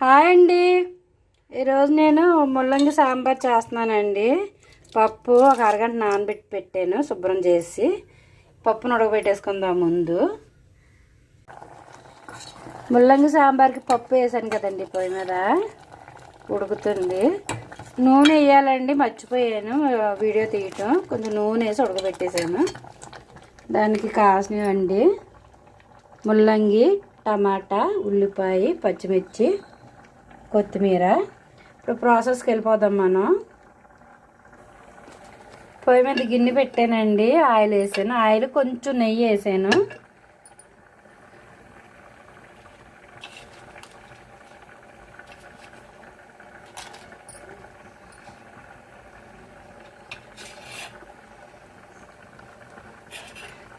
Hi అండి. ఈరోజు నేను ముల్లంగి సాంబార్ చేస్తున్నానండి. పప్పు ఒక అరగంట నానబెట్టి పెట్టాను శుభ్రం చేసి. పప్పును ఉడకబెట్టేసుకుందాం ముందు. ముల్లంగి సాంబార్కి పప్పు వేసాను కదండి పొయ్యి మీద. ఉడుకుతుంది. నూనె వేయాలండి మర్చిపోయాను. వీడియో తీయటం. కొంచెం నూనె వేసి ఉడకబెట్టేసాను దానికి కావాల్సినవండి ముల్లంగి టమాటా ఉల్లిపాయ పచ్చిమిర్చి కొత్తిమీర. ఇప్పుడు ప్రాసెస్కి వెళ్ళిపోదాం మనం. పొయ్యి మీద గిన్నె పెట్టానండి ఆయిల్ వేసాను ఆయిల్ కొంచెం నెయ్యి వేసాను.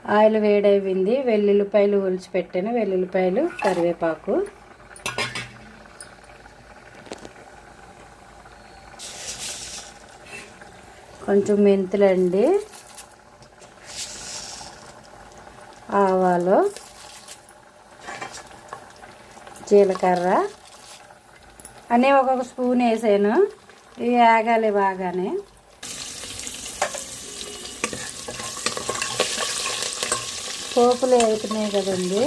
ఆయిల్ వేడైంది వెల్లుల్లిపాయలు ఒలిచి పెట్టాను వెల్లుల్లిపాయలు కరివేపాకు. కొంచెం మెంతులండి. ఆవాలు. జీలకర్ర. అన్నీ ఒక్కొక్క స్పూన్ వేసాను. ఇవి ఆగాలి బాగానే. పోపులు వేగుతున్నాయి కదండి.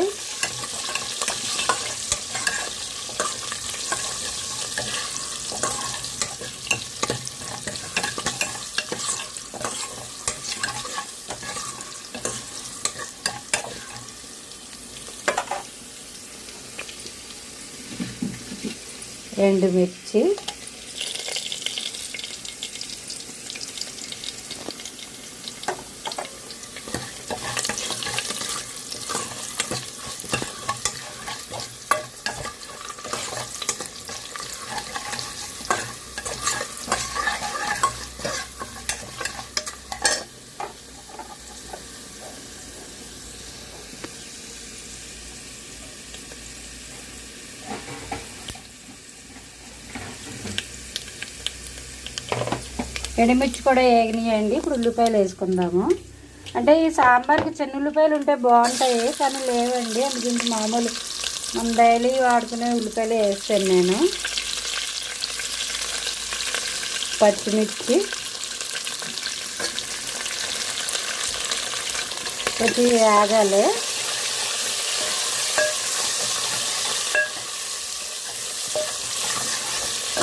ఎండుమిర్చి ఎండుమిర్చి కూడా వేగినాయండి ఇప్పుడు ఉల్లిపాయలు వేసుకుందాము. అంటే ఈ సాంబార్కి చిన్న ఉల్లిపాయలు ఉంటే బాగుంటాయి కానీ లేవండి. అందుకని మామూలు మనం డైలీ వాడుకునే ఉల్లిపాయలు వేస్తాను నేను. పచ్చిమిర్చి. కొంచెం వేగాలి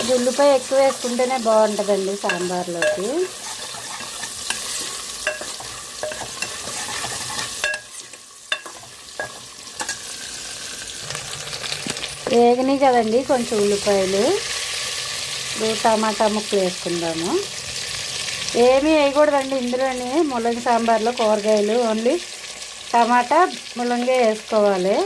ఇది ఉల్లిపాయ ఎక్కువ వేసుకుంటేనే బాగుంటుందండి సాంబార్లోకి. వేగని కదండి కొంచెం ఉల్లిపాయలు. ఇప్పుడు టమాటా ముక్కలు వేసుకుందాము. ఏమీ వేయకూడదండి ఇందులోని ముల్లంగి సాంబార్లో కూరగాయలు ఓన్లీ టమాటా ముల్లంగి వేసుకోవాలి.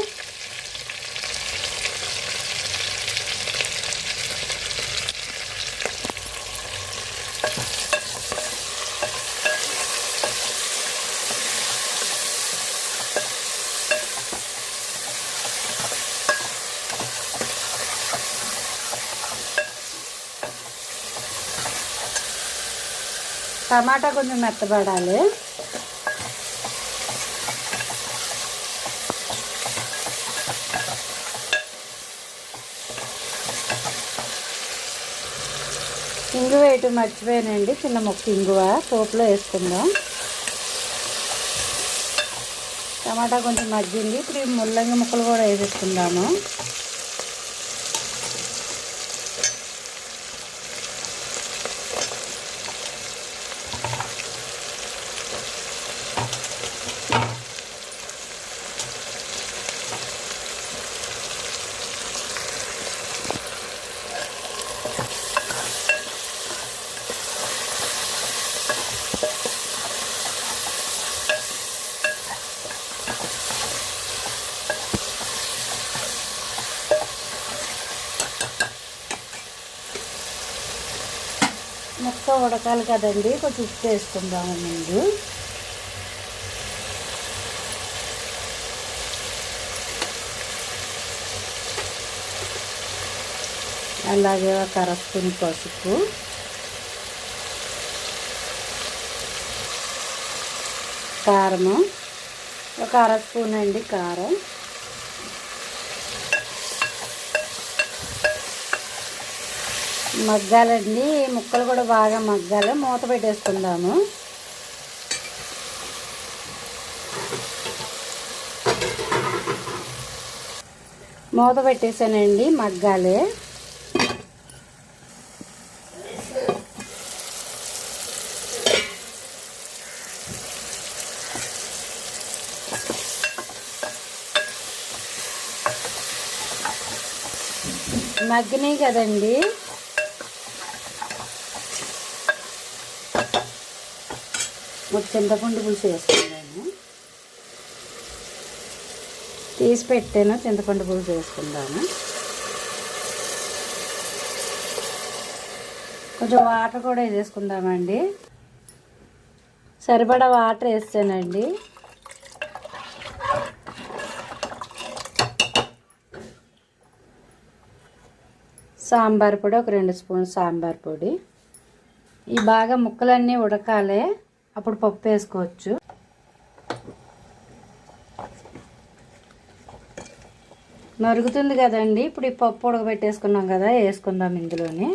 టమాటా కొంచెం మెత్తబడాలి. ఇంగువ వేయటం మర్చిపోయానండి చిన్న ముక్క ఇంగువ. పోపులో వేసుకుందాం. టమాటా కొంచెం మగ్గింది. ఇప్పుడు ముల్లంగి ముక్కలు కూడా వేసేసుకుందాము ముక్క ఉడకాలి కదండి కొంచెం ఉప్పు వేసుకుందాము ముందు. అలాగే ఒక అర స్పూన్ పసుపు. కారము. ఒక అర స్పూన్ అండి కారం. మగ్గాలండి. ముక్కలు కూడా బాగా మగ్గాలి. మూత పెట్టేసుకుందాము. మూత పెట్టేసానండి. మగ్గాలి. మగ్గినాయి కదండి. ఒక చింతపండు పులుసు వేసుకున్నాను తీసి పెట్టాను చింతపండు పులుసు వేసుకుందాము. కొంచెం వాటర్ కూడా వేసేసుకుందామండి సరిపడా వాటర్ వేస్తానండి. సాంబార్ పొడి ఒక రెండు స్పూన్ సాంబార్ పొడి. ఈ బాగా ముక్కలన్నీ ఉడకాలి. అప్పుడు పప్పు వేసుకోవచ్చు. మరుగుతుంది కదండి. ఇప్పుడు ఈ పప్పు ఉడకబెట్టేసుకున్నాం కదా వేసుకుందాం ఇందులోని.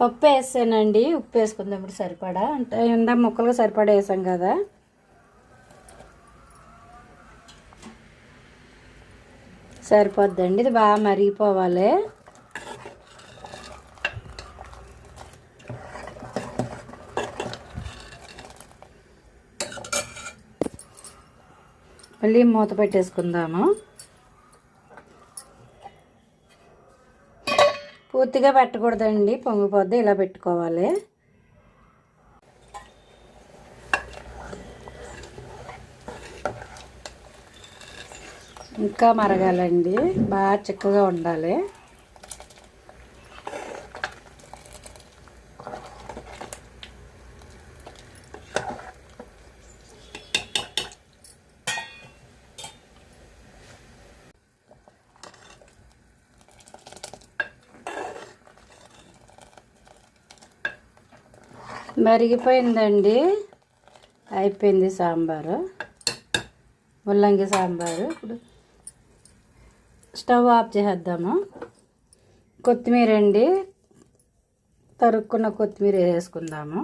పప్పు వేసానండి ఉప్పు వేసుకుందాం ఇప్పుడు సరిపడా. అంటే ఇందా ముక్కలుగా సరిపడా వేసాం కదా. సరిపోద్దండి. ఇది బాగా మరిగిపోవాలి. మళ్ళీ మూత పెట్టేసుకుందాము. పూర్తిగా పెట్టకూడదండి. పొంగిపోద్ది ఇలా పెట్టుకోవాలి. ఇంకా మరగాలండి. బాగా చిక్కగా ఉండాలి. మరిగిపోయిందండి. అయిపోయింది సాంబారు. ముల్లంగి సాంబారు. ఇప్పుడు స్టవ్ ఆఫ్ చేసేద్దాము. కొత్తిమీర అండి. తరుక్కున్న కొత్తిమీర వేసుకుందాము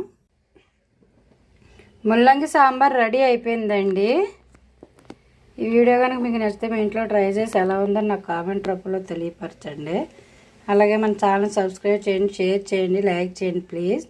ముల్లంగి సాంబార్ రెడీ అయిపోయిందండి. ఈ వీడియో కనుక మీకు నచ్చితే మీ ఇంట్లో ట్రై చేసి ఎలా ఉందో నాకు కామెంట్ రూపంలో తెలియపరచండి. అలాగే మన ఛానల్ సబ్స్క్రైబ్ చేయండి షేర్ చేయండి లైక్ చేయండి ప్లీజ్.